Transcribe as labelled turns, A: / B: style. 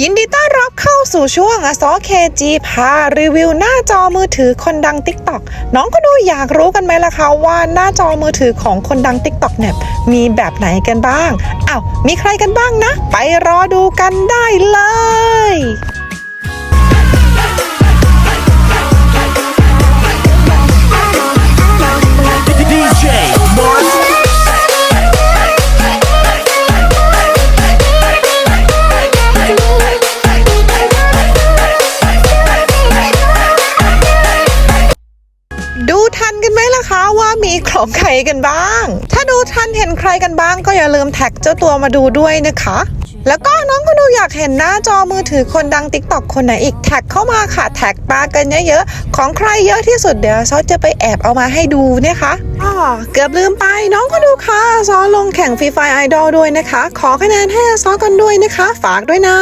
A: ยินดีต้อนรับเข้าสู่ช่วงอสอเคจีพารีวิวหน้าจอมือถือคนดังติ๊กต็อกน้องก็ดูอยากรู้กันไหมล่ะคะว่าหน้าจอมือถือของคนดังติ๊กต็อกเนี่ยมีแบบไหนกันบ้างอ้าวมีใครกันบ้างนะ ไปรอดูกันได้เลย ดูทันกันไหมล่ะคะว่ามีของใครกันบ้าง ถ้าดูทันเห็นใครกันบ้างก็อย่าลืมแท็กเจ้าตัวมาดูด้วยนะคะ แล้วก็น้องก็ดูอยากเห็นหน้าจอมือถือคนดัง t ิ k t o k คนไหนอีกแท็กเข้ามาค่ะแท็กมากันเยอะๆของใครเยอะที่สุดเดี๋ยวซอสจะไปแอบเอามาให้ดูนะคะอ๋อเกือบลืมไปน้องก็ดูค่ะซอลงแข่งฟรีไฟไอดอลด้วยนะคะ ขอคะแนนให้ซอกันด้วยนะคะ ฝากด้วยนะ